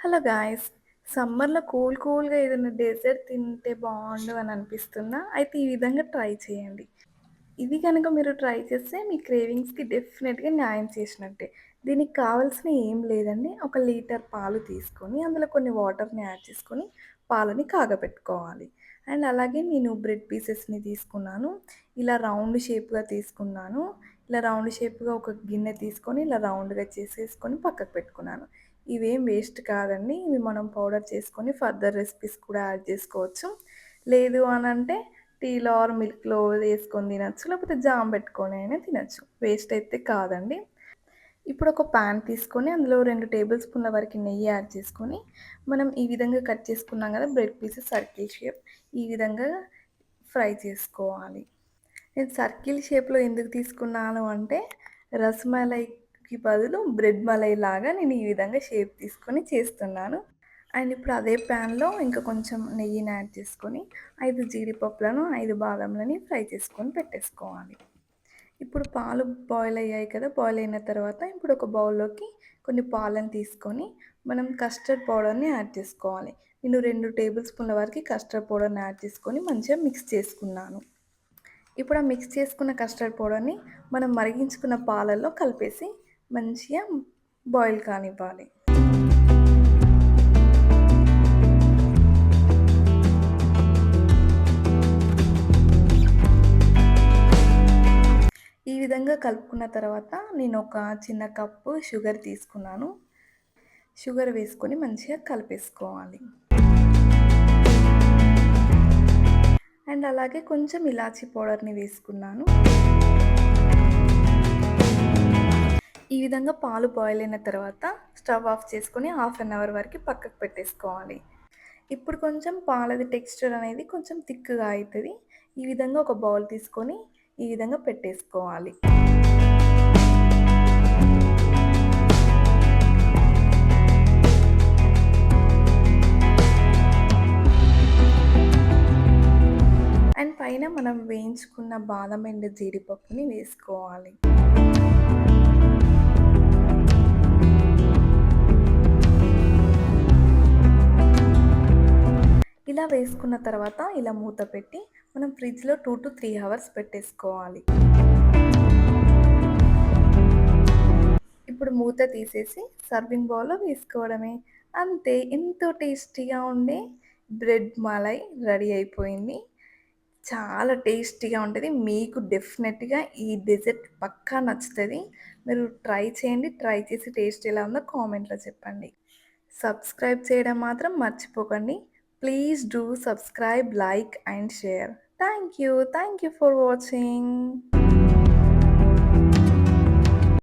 Hello guys సమ్మర్‌లో cool కూల్‌గా ఏదైనా డెజర్ట్ తింటే బాగుండు అని అనిపిస్తుందా? అయితే ఈ విధంగా ట్రై చేయండి. ఇది కనుక మీరు ట్రై చేస్తే మీ క్రేవింగ్స్‌కి డెఫినెట్‌గా న్యాయం చేసినట్టే. దీనికి కావాల్సిన ఏం లేదండి. ఒక లీటర్ పాలు తీసుకొని, అందులో కొన్ని వాటర్‌ని యాడ్ చేసుకొని, పాలని కాగబెట్టుకోవాలి. అండ్ అలాగే నేను బ్రెడ్ పీసెస్‌ని తీసుకున్నాను. ఇలా రౌండ్ షేప్‌గా తీసుకున్నాను. ఇలా రౌండ్ షేప్‌గా ఒక గిన్నె తీసుకొని, ఇలా రౌండ్‌గా చేసేసుకొని పక్కకు పెట్టుకున్నాను. ఇవేం వేస్ట్ కాదండి. ఇవి మనం పౌడర్ చేసుకొని ఫర్దర్ రెసిపీస్ కూడా యాడ్ చేసుకోవచ్చు. లేదు అని అంటే టీలో ఆర్ మిల్క్‌లో వేసుకొని తినచ్చు లేకపోతే జామ్ పెట్టుకొని అయినా తినచ్చు వేస్ట్ అయితే కాదండి. ఇప్పుడు ఒక ప్యాన్ తీసుకొని అందులో రెండు టేబుల్ స్పూన్ల వరకు నెయ్యి యాడ్ చేసుకొని, మనం ఈ విధంగా కట్ చేసుకున్నాం కదా బ్రెడ్ పీసెస్ సర్కిల్ షేప్ ఈ విధంగా ఫ్రై చేసుకోవాలి. నేను సర్కిల్ షేప్‌లో ఎందుకు తీసుకున్నాను అంటే రసమలై రసమలైకి బదులు బ్రెడ్ మలై లాగా నేను ఈ విధంగా షేప్ తీసుకొని చేస్తున్నాను. అండ్ ఇప్పుడు అదే ప్యాన్‌లో ఇంకా కొంచెం నెయ్యిని యాడ్ చేసుకొని ఐదు జీడిపప్పులను, ఐదు బాదంలని ఫ్రై చేసుకొని పెట్టేసుకోవాలి. ఇప్పుడు పాలు బాయిల్ అయ్యాయి కదా! బాయిల్ అయిన తర్వాత ఇప్పుడు ఒక బౌల్‌లోకి కొన్ని పాలను తీసుకొని మనం కస్టర్డ్ పౌడర్‌ని యాడ్ చేసుకోవాలి. నేను రెండు టేబుల్ స్పూన్ల వరకు కస్టర్డ్ పౌడర్‌ని యాడ్ చేసుకొని మంచిగా మిక్స్ చేసుకున్నాను. ఇప్పుడు ఆ మిక్స్ చేసుకున్న కస్టర్డ్ పౌడర్‌ని మనం మరిగించుకున్న పాలల్లో కలిపేసి మంచిగా బాయిల్ కానివ్వాలి. ఈ విధంగా కలుపుకున్న తర్వాత నేను ఒక చిన్న కప్పు షుగర్ తీసుకున్నాను. షుగర్ వేసుకొని మంచిగా కలిపేసుకోవాలి. అండ్ అలాగే కొంచెం ఇలాచీ పౌడర్‌ని వేసుకున్నాను. విధంగా పాలు బాయిల్ అయిన తర్వాత స్టవ్ ఆఫ్ చేసుకొని హాఫ్ అన్ అవర్ వరకు పక్కకు పెట్టేసుకోవాలి. ఇప్పుడు కొంచెం పాలది టెక్స్చర్ అనేది కొంచెం థిక్‌గా అవుతుంది ఈ విధంగా ఒక బౌల్ తీసుకొని ఈ విధంగా పెట్టేసుకోవాలి. అండ్ పైన మనం వేయించుకున్న బాదం అండ్ జీడిపప్పుని వేసుకోవాలి. ఇలా వేసుకున్న తర్వాత ఇలా మూత పెట్టి మనం ఫ్రిడ్జ్‌లో 2-3 అవర్స్ పెట్టేసుకోవాలి. ఇప్పుడు మూత తీసేసి సర్వింగ్ బౌల్‌లో వేసుకోవడమే. అంతే ఎంతో టేస్టీగా ఉండే బ్రెడ్ మలై రెడీ అయిపోయింది. చాలా టేస్టీగా ఉంటుంది మీకు డెఫినెట్‌గా ఈ డెజర్ట్ పక్కా నచ్చుతుంది మీరు ట్రై చేయండి. ట్రై చేసి టేస్ట్ ఎలా ఉందో కామెంట్‌లో చెప్పండి. సబ్స్క్రైబ్ చేయడం మాత్రం మర్చిపోకండి. Please do subscribe, like, and share. Thank you. Thank you for watching.